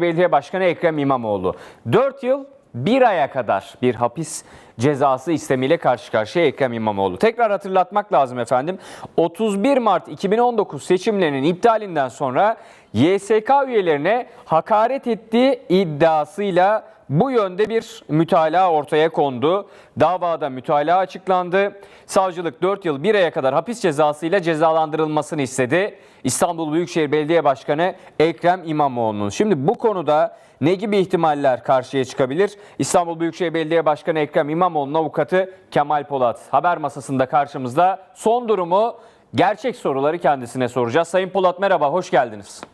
Belediye Başkanı Ekrem İmamoğlu 4 yıl 1 aya kadar bir hapis cezası istemiyle karşı karşıya Ekrem İmamoğlu. Tekrar hatırlatmak lazım efendim. 31 Mart 2019 seçimlerinin iptalinden sonra YSK üyelerine hakaret ettiği iddiasıyla bu yönde bir mütalaa ortaya kondu. Davada mütalaa açıklandı. Savcılık 4 yıl 1 aya kadar hapis cezasıyla cezalandırılmasını istedi. İstanbul Büyükşehir Belediye Başkanı Ekrem İmamoğlu'nun. Şimdi bu konuda ne gibi ihtimaller karşıya çıkabilir? İstanbul Büyükşehir Belediye Başkanı Ekrem İmamoğlu'nun avukatı Kemal Polat haber masasında karşımızda. Son durumu, gerçek soruları kendisine soracağız. Sayın Polat merhaba, hoş geldiniz.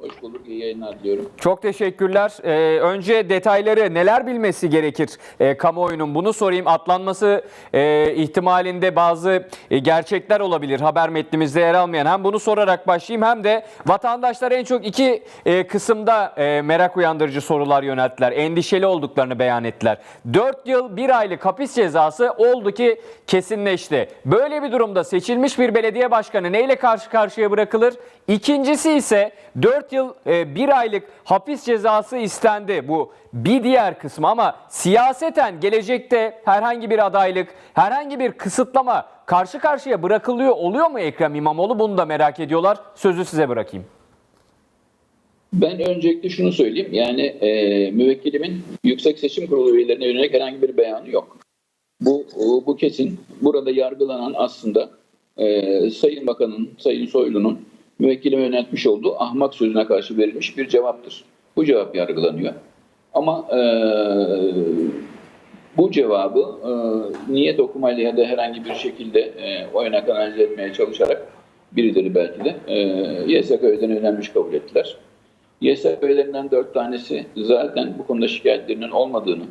Hoş bulduk, iyi yayınlar diliyorum. Çok teşekkürler. Ee, önce detayları neler bilmesi gerekir e, kamuoyunun bunu sorayım. Atlanması e, ihtimalinde bazı e, gerçekler olabilir haber metnimizde yer almayan. Hem bunu sorarak başlayayım hem de vatandaşlar en çok iki e, kısımda e, merak uyandırıcı sorular yönelttiler. Endişeli olduklarını beyan ettiler. 4 yıl 1 aylık hapis cezası oldu ki kesinleşti. Böyle bir durumda seçilmiş bir belediye başkanı neyle karşı karşıya bırakılır? İkincisi ise 4 yıl 1 aylık hapis cezası istendi. Bu bir diğer kısmı ama siyaseten gelecekte herhangi bir adaylık, herhangi bir kısıtlama karşı karşıya bırakılıyor oluyor mu Ekrem İmamoğlu? Bunu da merak ediyorlar. Sözü size bırakayım. Ben öncelikle şunu söyleyeyim, yani e, müvekkilimin Yüksek Seçim Kurulu üyelerine yönelik herhangi bir beyanı yok. Bu o- bu kesin. Burada yargılanan aslında e, Sayın Bakan'ın, Sayın Soylu'nun müvekkilime yöneltmiş olduğu ahmak sözüne karşı verilmiş bir cevaptır. Bu cevap yargılanıyor. Ama e, bu cevabı e, niyet okumayla ya da herhangi bir şekilde e, oyuna kanalize etmeye çalışarak birileri belki de e, YSK'den ödenmiş kabul ettiler. YSK üyelerinden dört tanesi zaten bu konuda şikayetlerinin olmadığını,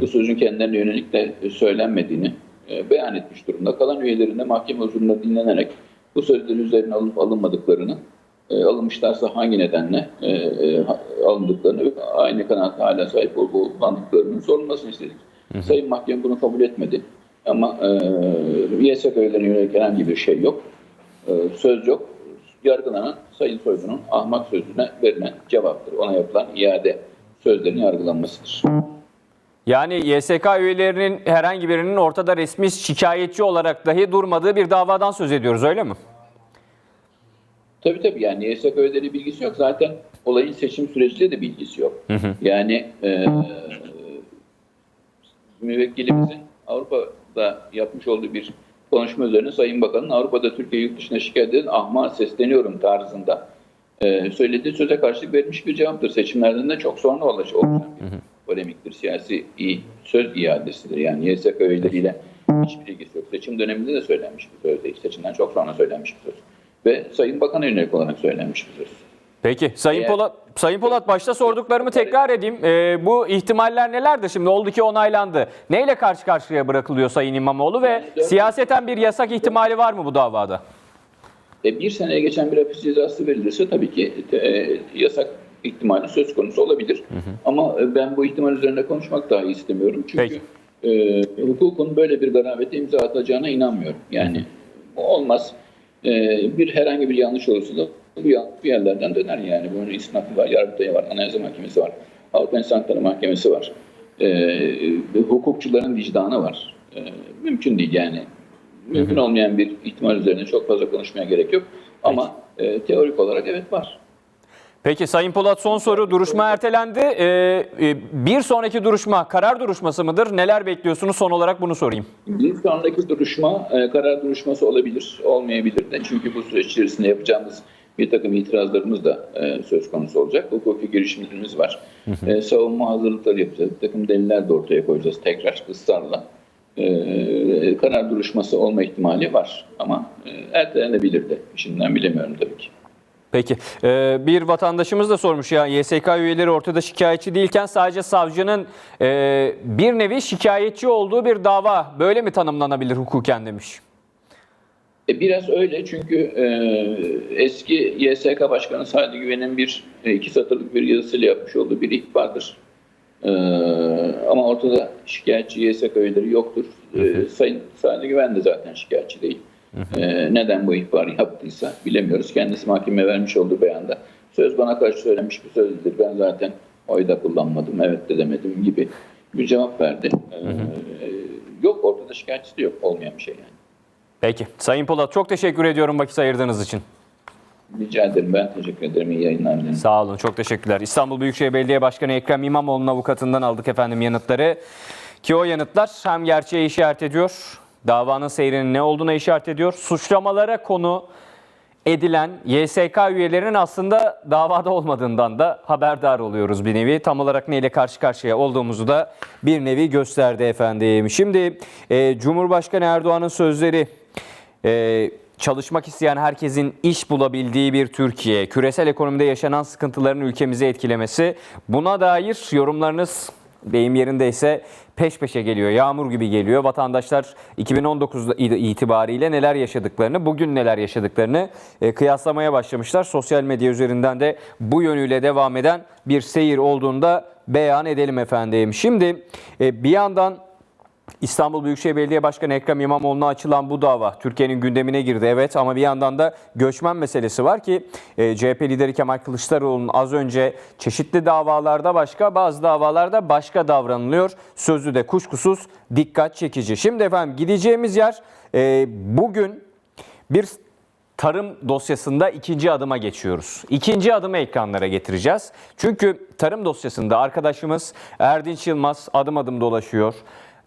bu sözün kendilerine yönelik de söylenmediğini e, beyan etmiş durumda. Kalan üyelerin de mahkeme huzurunda dinlenerek bu sözlerin üzerine alınıp alınmadıklarını, e, alınmışlarsa hangi nedenle e, e, alındıklarını, aynı kanaat hala sahip olup kullandıklarının sorulmasını istedik. Sayın Mahkeme bunu kabul etmedi. Ama e, YSK üyelerine yönelik herhangi bir şey yok. E, söz yok. Yargılanan Sayın Soylu'nun ahmak sözüne verilen cevaptır. Ona yapılan iade sözlerin yargılanmasıdır. Yani YSK üyelerinin herhangi birinin ortada resmi şikayetçi olarak dahi durmadığı bir davadan söz ediyoruz öyle mi? Tabii tabii yani YSK üyeleri bilgisi yok. Zaten olayın seçim süreciyle de bilgisi yok. Yani e, müvekkilimizin Avrupa'da yapmış olduğu bir konuşma üzerine Sayın Bakan'ın Avrupa'da Türkiye yurt dışına şikayet eden ahma sesleniyorum tarzında e, söylediği söze karşılık verilmiş bir cevaptır. Seçimlerden de çok sonra olacak olacak bir polemiktir. Siyasi iyi, söz iadesidir. Yani YSK üyeleriyle hiçbir ilgisi yok. Seçim döneminde de söylenmiş bir söz değil. Seçimden çok sonra söylenmiş bir söz. Ve Sayın Bakan'a yönelik olarak söylenmiş bir söz. Peki Sayın Eğer- Polat Sayın Polat başta sorduklarımı tekrar edeyim. Ee, bu ihtimaller nelerdir şimdi? Oldu ki onaylandı. Neyle karşı karşıya bırakılıyor Sayın İmamoğlu ve Yani dört- siyaseten bir yasak ihtimali var mı bu davada? E, bir seneye geçen bir hapis cezası verilirse tabii ki e, yasak ihtimali söz konusu olabilir. Ama e, ben bu ihtimal üzerinde konuşmak dahi istemiyorum. Çünkü e, hukukun böyle bir garabete imza atacağına inanmıyorum. Yani bu olmaz. E, bir herhangi bir yanlış olursa da bu bir yerlerden döner yani. Bunun istinafı var, Yargıtay'ı var, Anayasa Mahkemesi var, Avrupa İnsan Hakları Mahkemesi var. E, hukukçuların vicdanı var. E, mümkün değil yani mümkün olmayan bir ihtimal üzerine çok fazla konuşmaya gerek yok. Ama e, teorik olarak evet var. Peki Sayın Polat son soru. Duruşma ertelendi. Ee, e, bir sonraki duruşma karar duruşması mıdır? Neler bekliyorsunuz? Son olarak bunu sorayım. Bir sonraki duruşma e, karar duruşması olabilir, olmayabilir de. Çünkü bu süreç içerisinde yapacağımız bir takım itirazlarımız da e, söz konusu olacak. Hukuki girişimlerimiz var. Savunma hazırlıkları yapacağız. Bir takım deliller de ortaya koyacağız tekrar ısrarla. Karar duruşması olma ihtimali var. Ama ertelenebilir de. Şimdiden bilemiyorum tabii ki. Peki. Ee, bir vatandaşımız da sormuş ya YSK üyeleri ortada şikayetçi değilken sadece savcının e, bir nevi şikayetçi olduğu bir dava böyle mi tanımlanabilir hukuken demiş. E, Biraz öyle çünkü e, eski YSK Başkanı Sadi Güven'in bir e, iki satırlık bir yazısıyla yapmış olduğu bir ihbardır. E, ama ortada şikayetçi YSK üyeleri yoktur. E, Sayın Sadi Güven de zaten şikayetçi değil. E, neden bu ihbarı yaptıysa bilemiyoruz. Kendisi mahkemeye vermiş olduğu beyanda söz bana karşı söylenmiş bir sözdür. Ben zaten oy da kullanmadım, evet de demedim gibi bir cevap verdi. Ee, yok ortada şikayetçisi de yok. Olmayan bir şey yani. Peki. Sayın Polat çok teşekkür ediyorum vakit ayırdığınız için. Rica ederim. Ben teşekkür ederim. İyi yayınlar dilerim. Sağ olun. Çok teşekkürler. İstanbul Büyükşehir Belediye Başkanı Ekrem İmamoğlu'nun avukatından aldık efendim yanıtları. Ki o yanıtlar hem gerçeği işaret ediyor, davanın seyrinin ne olduğuna işaret ediyor. Suçlamalara konu edilen YSK üyelerinin aslında davada olmadığından da haberdar oluyoruz bir nevi. Tam olarak neyle karşı karşıya olduğumuzu da bir nevi gösterdi efendim. Şimdi e, Cumhurbaşkanı Erdoğan'ın sözleri ee, çalışmak isteyen herkesin iş bulabildiği bir Türkiye, küresel ekonomide yaşanan sıkıntıların ülkemizi etkilemesi. Buna dair yorumlarınız deyim yerindeyse peş peşe geliyor, yağmur gibi geliyor. Vatandaşlar 2019 itibariyle neler yaşadıklarını, bugün neler yaşadıklarını e, kıyaslamaya başlamışlar. Sosyal medya üzerinden de bu yönüyle devam eden bir seyir olduğunda beyan edelim efendim. Şimdi e, bir yandan İstanbul Büyükşehir Belediye Başkanı Ekrem İmamoğlu'na açılan bu dava Türkiye'nin gündemine girdi evet ama bir yandan da göçmen meselesi var ki e, CHP lideri Kemal Kılıçdaroğlu'nun az önce çeşitli davalarda başka bazı davalarda başka davranılıyor. Sözü de kuşkusuz dikkat çekici. Şimdi efendim gideceğimiz yer e, bugün bir tarım dosyasında ikinci adıma geçiyoruz. İkinci adımı ekranlara getireceğiz. Çünkü tarım dosyasında arkadaşımız Erdinç Yılmaz adım adım dolaşıyor.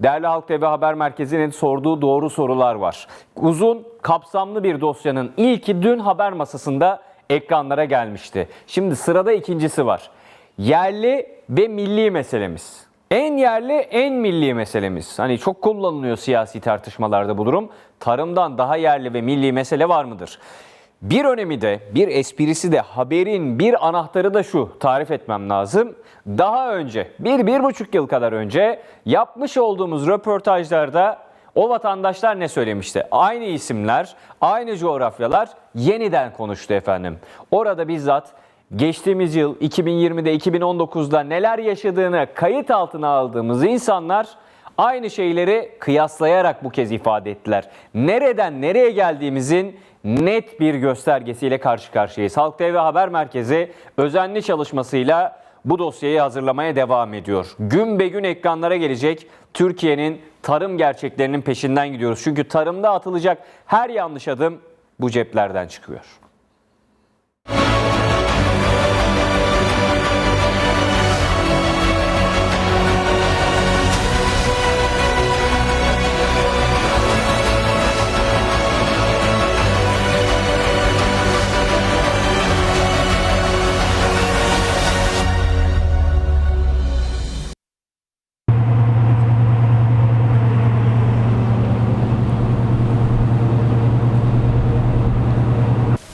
Değerli Halk TV Haber Merkezi'nin sorduğu doğru sorular var. Uzun, kapsamlı bir dosyanın ilki dün haber masasında ekranlara gelmişti. Şimdi sırada ikincisi var. Yerli ve milli meselemiz. En yerli, en milli meselemiz. Hani çok kullanılıyor siyasi tartışmalarda bu durum. Tarımdan daha yerli ve milli mesele var mıdır? Bir önemi de, bir esprisi de, haberin bir anahtarı da şu, tarif etmem lazım. Daha önce, bir, bir buçuk yıl kadar önce yapmış olduğumuz röportajlarda o vatandaşlar ne söylemişti? Aynı isimler, aynı coğrafyalar yeniden konuştu efendim. Orada bizzat geçtiğimiz yıl 2020'de 2019'da neler yaşadığını kayıt altına aldığımız insanlar aynı şeyleri kıyaslayarak bu kez ifade ettiler. Nereden nereye geldiğimizin net bir göstergesiyle karşı karşıyayız. Halk TV Haber Merkezi özenli çalışmasıyla bu dosyayı hazırlamaya devam ediyor. Gün be gün ekranlara gelecek Türkiye'nin tarım gerçeklerinin peşinden gidiyoruz. Çünkü tarımda atılacak her yanlış adım bu ceplerden çıkıyor.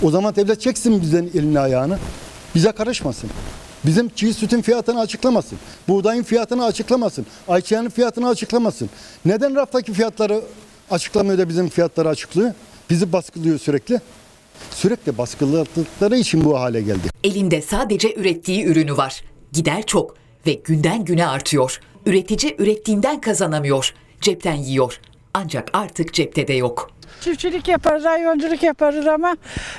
O zaman devlet çeksin bizden elini ayağını. Bize karışmasın. Bizim çiğ sütün fiyatını açıklamasın. Buğdayın fiyatını açıklamasın. Ayçiçeğinin fiyatını açıklamasın. Neden raftaki fiyatları açıklamıyor da bizim fiyatları açıklıyor? Bizi baskılıyor sürekli. Sürekli baskıladıkları için bu hale geldi. Elinde sadece ürettiği ürünü var. Gider çok ve günden güne artıyor. Üretici ürettiğinden kazanamıyor. Cepten yiyor. Ancak artık cepte de yok. Çiftçilik yaparız, hayvancılık yaparız ama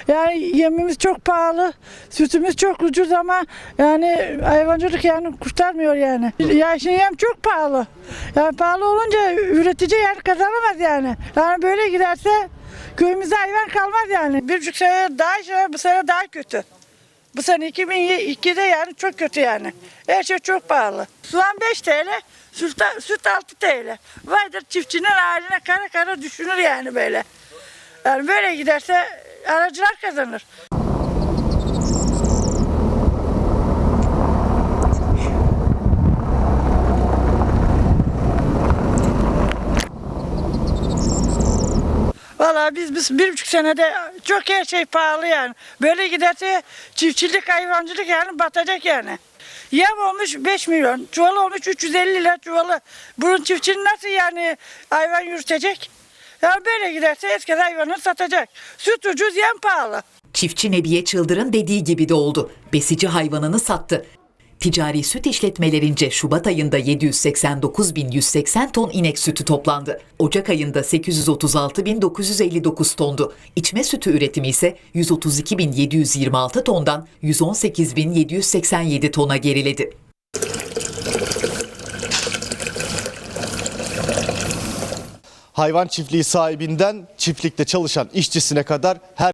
yani yemimiz çok pahalı, sütümüz çok ucuz ama yani hayvancılık yani kurtarmıyor yani. Ya şimdi yem çok pahalı. Yani pahalı olunca üretici yani kazanamaz yani. Yani böyle giderse köyümüzde hayvan kalmaz yani. Bir buçuk sene daha iyi, bu sene daha kötü. Bu sene 2002'de yani çok kötü yani. Her şey çok pahalı. Soğan 5 TL, süt, süt 6 TL. Vaydır çiftçinin haline kara kara düşünür yani böyle. Yani böyle giderse aracılar kazanır. Biz, biz bir buçuk senede çok her şey pahalı yani. Böyle giderse çiftçilik, hayvancılık yani batacak yani. Yem olmuş 5 milyon, çuval olmuş 350 lira çuvalı. Bunun çiftçinin nasıl yani hayvan yürütecek? Yani böyle giderse herkes hayvanı satacak. Süt ucuz, yem pahalı. Çiftçi Nebiye Çıldır'ın dediği gibi de oldu. Besici hayvanını sattı. Ticari süt işletmelerince Şubat ayında 789.180 ton inek sütü toplandı. Ocak ayında 836.959 tondu. İçme sütü üretimi ise 132.726 tondan 118.787 tona geriledi. Hayvan çiftliği sahibinden çiftlikte çalışan işçisine kadar her